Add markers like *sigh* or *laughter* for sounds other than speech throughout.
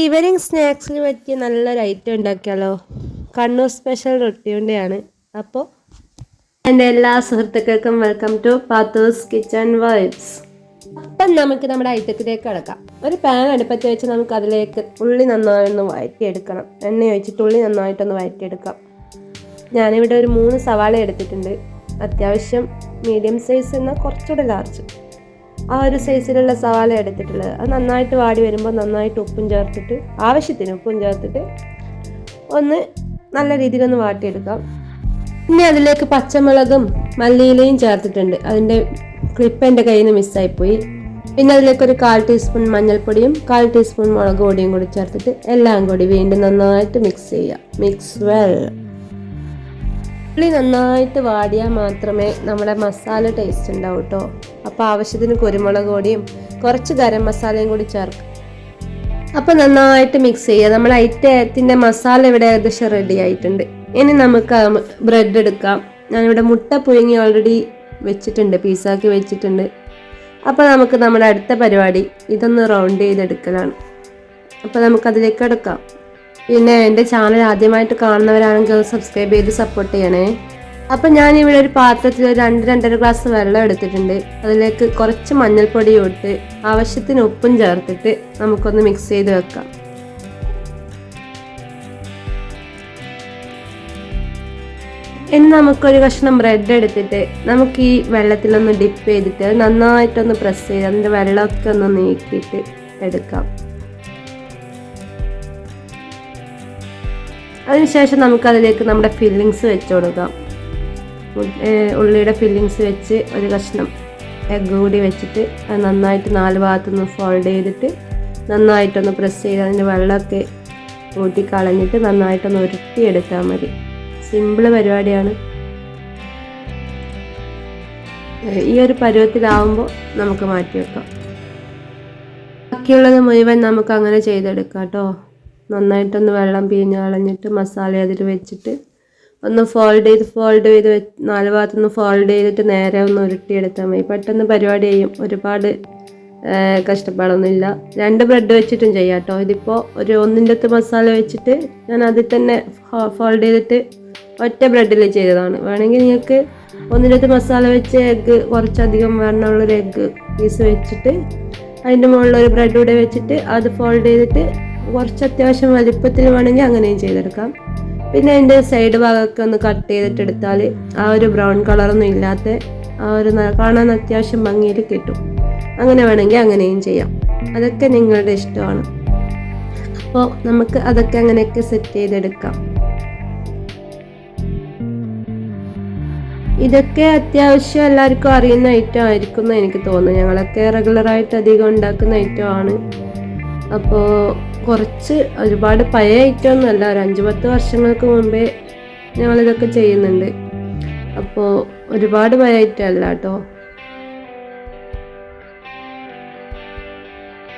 Evening സ്നാക്സിന് പറ്റിയ നല്ലൊരു item ഉണ്ടാക്കിയാലോ? കണ്ണൂർ സ്പെഷ്യൽ റൊട്ടിയുണ്ടെയാണ് അപ്പോൾ എന്റെ എല്ലാ സുഹൃത്തുക്കൾക്കും welcome to Pathu's kitchen vibes. അപ്പം നമുക്ക് നമ്മുടെ ഐറ്റത്തിലേക്ക് കിടക്കാം. ഒരു പാൻ അടുപ്പത്ത് വെച്ച് നമുക്ക് അതിലേക്ക് ഉള്ളി നന്നായിട്ടൊന്ന് വഴറ്റിയെടുക്കണം. എണ്ണ ഒഴിച്ചിട്ട് ഉള്ളി നന്നായിട്ടൊന്ന് വഴറ്റിയെടുക്കാം. ഞാനിവിടെ ഒരു മൂന്ന് സവാള എടുത്തിട്ടുണ്ട്. അത്യാവശ്യം മീഡിയം സൈസ് എന്നാൽ കുറച്ചുകൂടെ ലാർജ് ആ ഒരു സൈസിലുള്ള സവാള എടുത്തിട്ടുള്ളത്. അത് നന്നായിട്ട് വാടി വരുമ്പോൾ നന്നായിട്ട് ഉപ്പും ചേർത്തിട്ട് ആവശ്യത്തിന് ഉപ്പും ചേർത്തിട്ട് ഒന്ന് നല്ല രീതിയിൽ രീതിയിലൊന്ന് വാട്ടിയെടുക്കാം. പിന്നെ അതിലേക്ക് പച്ചമുളകും മല്ലിയിലയും ചേർത്തിട്ടുണ്ട്. അതിന്റെ ക്ലിപ്പ് എന്റെ കയ്യിൽ നിന്ന് മിസ്സായിപ്പോയി. പിന്നെ അതിലേക്ക് ഒരു കാൽ ടീസ്പൂൺ മഞ്ഞൾപ്പൊടിയും കാൽ ടീസ്പൂൺ മുളക് പൊടിയും കൂടി ചേർത്തിട്ട് എല്ലാം കൂടി വീണ്ടും നന്നായിട്ട് മിക്സ് ചെയ്യുക മിക്സ് വെൽ. ഉള്ളി നന്നായിട്ട് വാടിയാൽ മാത്രമേ നമ്മുടെ മസാല ടേസ്റ്റ് ഉണ്ടാവും കേട്ടോ അപ്പോൾ ആവശ്യത്തിന് കുരുമുളക് പൊടിയും കുറച്ച് ഗരം മസാലയും കൂടി ചേർക്കും. അപ്പോൾ നന്നായിട്ട് മിക്സ് ചെയ്യുക. നമ്മൾ ഐറ്റത്തിന്റെ മസാല ഇവിടെ ഏകദേശം റെഡി ആയിട്ടുണ്ട്. ഇനി നമുക്ക് ബ്രെഡ് എടുക്കാം. ഞാനിവിടെ മുട്ട പുഴുങ്ങി ഓൾറെഡി വെച്ചിട്ടുണ്ട്. പീസാക്കി വെച്ചിട്ടുണ്ട്. അപ്പോൾ നമുക്ക് നമ്മുടെ അടുത്ത പരിപാടി ഇതൊന്ന് റൗണ്ട് ചെയ്തെടുക്കലാണ്. അപ്പോൾ നമുക്കതിലേക്ക് എടുക്കാം. പിന്നെ എന്റെ ചാനൽ ആദ്യമായിട്ട് കാണുന്നവരാണെങ്കിൽ സബ്സ്ക്രൈബ് ചെയ്ത് സപ്പോർട്ട് ചെയ്യണേ. അപ്പം ഞാൻ ഇവിടെ ഒരു പാത്രത്തിൽ രണ്ട് രണ്ടര ഗ്ലാസ് വെള്ളം എടുത്തിട്ടുണ്ട്. അതിലേക്ക് കുറച്ച് മഞ്ഞൾപ്പൊടി ഇട്ട് ആവശ്യത്തിന് ഉപ്പും ചേർത്തിട്ട് നമുക്കൊന്ന് മിക്സ് ചെയ്ത് വെക്കാം. ഇനി നമുക്കൊരു കഷ്ണം ബ്രെഡ് എടുത്തിട്ട് നമുക്ക് ഈ വെള്ളത്തിലൊന്ന് ഡിപ്പ് ചെയ്തിട്ട് നന്നായിട്ടൊന്ന് പ്രസ് ചെയ്ത് അതിന്റെ വെള്ളമൊക്കെ ഒന്ന് നീക്കിയിട്ട് എടുക്കാം. അതിനുശേഷം നമുക്കതിലേക്ക് നമ്മുടെ ഫില്ലിങ്സ് വെച്ച് കൊടുക്കാം. ഉള്ളിയുടെ ഫില്ലിങ്സ് വെച്ച് ഒരു കഷ്ണം എഗ്ഗ് കൂടി വെച്ചിട്ട് അത് നന്നായിട്ട് നാല് ഭാഗത്തുനിന്ന് ഫോൾഡ് ചെയ്തിട്ട് നന്നായിട്ടൊന്ന് പ്രസ് ചെയ്ത് അതിന്റെ വെള്ളമൊക്കെ ഊട്ടി കളഞ്ഞിട്ട് നന്നായിട്ടൊന്ന് ഉരുട്ടിയെടുത്താൽ മതി. സിമ്പിൾ പരിപാടിയാണ്. ഈ ഒരു പരുവത്തിലാവുമ്പോൾ നമുക്ക് മാറ്റി വെക്കാം ബാക്കിയുള്ളത് മുഴുവൻ നമുക്ക് അങ്ങനെ ചെയ്തെടുക്കാം കേട്ടോ. നന്നായിട്ടൊന്ന് വെള്ളം പിഴിഞ്ഞ് കളഞ്ഞിട്ട് മസാല അതിൽ വെച്ചിട്ട് ഒന്ന് ഫോൾഡ് ചെയ്ത് ഫോൾഡ് ചെയ്ത് നാല് ഭാഗത്തുനിന്ന് ഫോൾഡ് ചെയ്തിട്ട് നേരെ ഒന്ന് ഉരുട്ടിയെടുത്താൽ മതി. പെട്ടെന്ന് പരിപാടി ചെയ്യും. ഒരുപാട് കഷ്ടപ്പാടൊന്നുമില്ല. രണ്ട് ബ്രെഡ് വെച്ചിട്ടും ചെയ്യാം കേട്ടോ ഇതിപ്പോൾ ഒരു ഒന്നിന്റെ അകത്ത് മസാല വെച്ചിട്ട് ഞാൻ അതിൽ തന്നെ ഫോൾഡ് ചെയ്തിട്ട് ഒറ്റ ബ്രെഡിൽ ചെയ്തതാണ്. വേണമെങ്കിൽ നിങ്ങൾക്ക് ഒന്നിന്റെ അകത്ത് മസാല വെച്ച് എഗ്ഗ് കുറച്ചധികം വേണമുള്ളൊരു എഗ്ഗ് പീസ് വെച്ചിട്ട് അതിന്റെ മുകളിൽ ഒരു ബ്രെഡ് കൂടെ വെച്ചിട്ട് അത് ഫോൾഡ് ചെയ്തിട്ട് കുറച്ച് അത്യാവശ്യം വലിപ്പത്തിൽ വേണമെങ്കിൽ അങ്ങനെയും ചെയ്തെടുക്കാം. പിന്നെ അതിന്റെ സൈഡ് ഭാഗമൊക്കെ ഒന്ന് കട്ട് ചെയ്തിട്ട് എടുത്താൽ ആ ഒരു ബ്രൗൺ കളറൊന്നും ഇല്ലാത്ത ആ ഒരു കാണാൻ അത്യാവശ്യം ഭംഗിയിൽ കിട്ടും. അങ്ങനെ വേണമെങ്കിൽ അങ്ങനെയും ചെയ്യാം. അതൊക്കെ നിങ്ങളുടെ ഇഷ്ടമാണ്. അപ്പോൾ നമുക്ക് അതൊക്കെ അങ്ങനെയൊക്കെ സെറ്റ് ചെയ്തെടുക്കാം. ഇതൊക്കെ അത്യാവശ്യം എല്ലാവർക്കും അറിയുന്ന ഐറ്റം ആയിരിക്കും എന്ന് എനിക്ക് തോന്നുന്നു. ഞങ്ങളൊക്കെ റെഗുലറായിട്ട് അധികം ഉണ്ടാക്കുന്ന ഐറ്റം ആണ്. അപ്പോൾ കുറച്ച് ഒരുപാട് പഴയ ഐറ്റം ഒന്നുമല്ല. ഒരു അഞ്ച് പത്ത് വർഷങ്ങൾക്ക് മുമ്പേ ഞങ്ങളിതൊക്കെ ചെയ്യുന്നുണ്ട്. അപ്പോൾ ഒരുപാട് പഴയ ഐറ്റം അല്ല കേട്ടോ.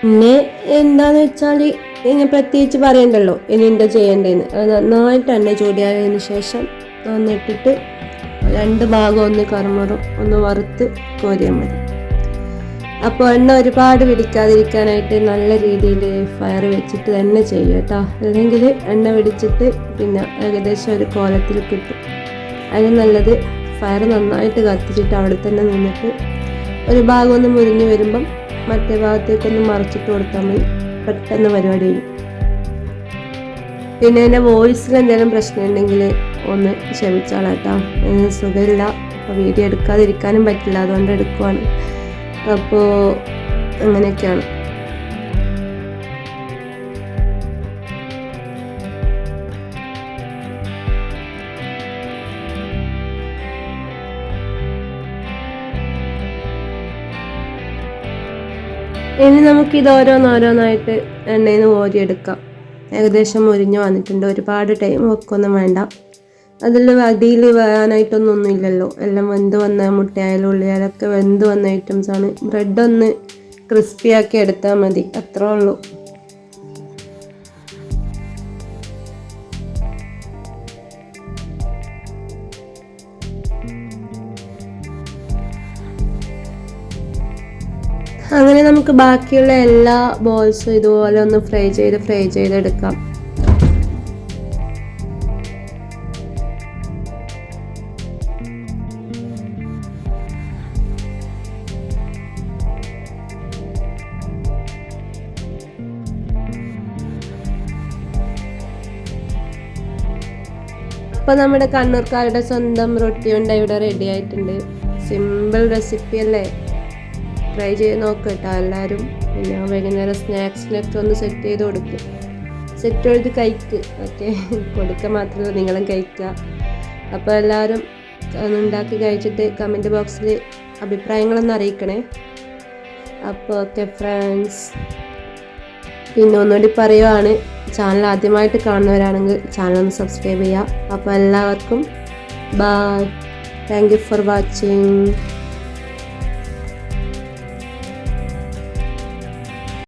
പിന്നെ എന്താന്ന് വെച്ചാൽ ഇനി പ്രത്യേകിച്ച് പറയണ്ടല്ലോ. ഇനി എന്താ ചെയ്യേണ്ടതെന്ന് അത് നന്നായിട്ട് എണ്ണ ചൂടിയായതിന് ശേഷം നന്നിട്ടിട്ട് രണ്ട് ഭാഗം ഒന്ന് കറുമുറും ഒന്ന് വറുത്ത് കോരിയാൽ മതി. അപ്പോൾ എണ്ണ ഒരുപാട് പിടിക്കാതിരിക്കാനായിട്ട് നല്ല രീതിയിൽ ഫയർ വെച്ചിട്ട് തന്നെ ചെയ്യും കേട്ടോ. അല്ലെങ്കിൽ എണ്ണ പിടിച്ചിട്ട് പിന്നെ ഏകദേശം ഒരു കോലത്തിൽ കിട്ടും. അതിന് നല്ലത് ഫയർ നന്നായിട്ട് കത്തിച്ചിട്ട് അവിടെ തന്നെ നിന്നിട്ട് ഒരു ഭാഗം ഒന്ന് മുരിഞ്ഞ് വരുമ്പം മറ്റേ ഭാഗത്തേക്കൊന്ന് മറച്ചിട്ട് കൊടുത്താൽ മതി. പെട്ടെന്ന് പരിപാടി ചെയ്യും പിന്നെ എന്റെ വോയിസിൽ എന്തെങ്കിലും പ്രശ്നം ഉണ്ടെങ്കിൽ ഒന്ന് ക്ഷമിച്ചാളാട്ടോ സുഖമില്ല. അപ്പോൾ വീഡിയോ എടുക്കാതിരിക്കാനും പറ്റില്ല. അതുകൊണ്ട് എടുക്കുവാണ്. അപ്പോൾ അങ്ങനെയൊക്കെയാണ്. ഇനി നമുക്ക് നമുക്കിത് ഓരോന്നോരോന്നായിട്ട് എണ്ണയിൽ നിന്ന് ഓരിയെടുക്കാം ഏകദേശം മുരിഞ്ഞ് വന്നിട്ടുണ്ട്. ഒരുപാട് ടൈം വെക്കൊന്നും വേണ്ട. അതിൽ അടിയിൽ വേകാനായിട്ടൊന്നും ഇല്ലല്ലോ എല്ലാം വെന്ത് വന്ന മുട്ടയായാലും ഉള്ളിയാലൊക്കെ വെന്ത് വന്ന ഐറ്റംസ് ആണ്. ബ്രെഡ് ഒന്ന് ക്രിസ്പി ആക്കി എടുത്താൽ മതി. അത്രേ ഉള്ളൂ. അങ്ങനെ നമുക്ക് ബാക്കിയുള്ള എല്ലാ ബോൾസും ഇതുപോലെ ഒന്ന് ഫ്രൈ ചെയ്ത് ഫ്രൈ ചെയ്തെടുക്കാം അപ്പോൾ നമ്മുടെ കണ്ണൂർക്കാരുടെ സ്വന്തം റൊട്ടി ഉണ്ട ഇവിടെ റെഡി ആയിട്ടുണ്ട്. സിമ്പിൾ റെസിപ്പി അല്ലേ? ട്രൈ ചെയ്ത് നോക്കട്ടോ എല്ലാവരും പിന്നെ വൈകുന്നേരം സ്നാക്സിനൊക്കെ ഒന്ന് സെറ്റ് ചെയ്ത് കൊടുക്കും. സെറ്റ് ചെയ്ത് കഴിക്ക് ഓക്കെ *laughs* കൊടുക്കുക മാത്രമല്ല നിങ്ങളും കഴിക്കുക അപ്പോൾ എല്ലാവരും ഒന്നുണ്ടാക്കി കഴിച്ചിട്ട് കമന്റ് ബോക്സിൽ അഭിപ്രായങ്ങളൊന്ന് അറിയിക്കണേ. അപ്പോൾ ഓക്കെ ഫ്രണ്ട്സ് പിന്നെ ഒന്നുകൂടി പറയുവാണ്. ചാനൽ ആദ്യമായിട്ട് കാണുന്നവരാണെങ്കിൽ ചാനൽ ഒന്ന് സബ്സ്ക്രൈബ് ചെയ്യുക. അപ്പോൾ എല്ലാവർക്കും bye thank you for watching